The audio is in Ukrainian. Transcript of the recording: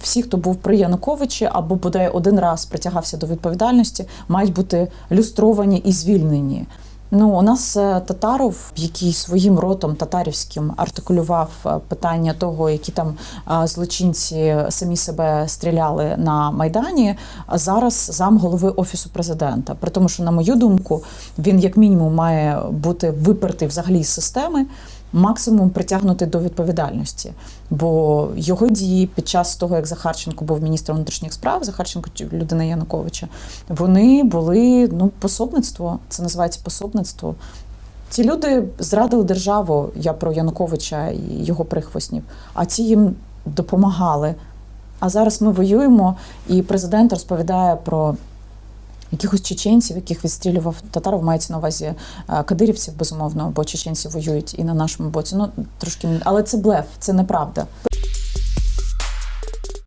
Всі, хто був при Януковичі або бодай один раз притягався до відповідальності, мають бути люстровані і звільнені. Ну, у нас е, Татаров, який своїм ротом татарівським артикулював е, питання того, які там е, злочинці самі себе стріляли на майдані, а зараз зам голови офісу президента. При тому, що на мою думку, він як мінімум має бути випертий взагалі з системи. Максимум притягнути до відповідальності, бо його дії під час того, як Захарченко був міністром внутрішніх справ, Захарченко людина Януковича, вони були ну пособництво. Це називається пособництво. Ці люди зрадили державу. Я про Януковича і його прихвостнів, а ці їм допомагали. А зараз ми воюємо, і президент розповідає про якихось чеченців, яких відстрілював татаров, мається на увазі е, кадирівців, безумовно, бо чеченці воюють і на нашому боці. Ну трошки, але це блеф, це неправда.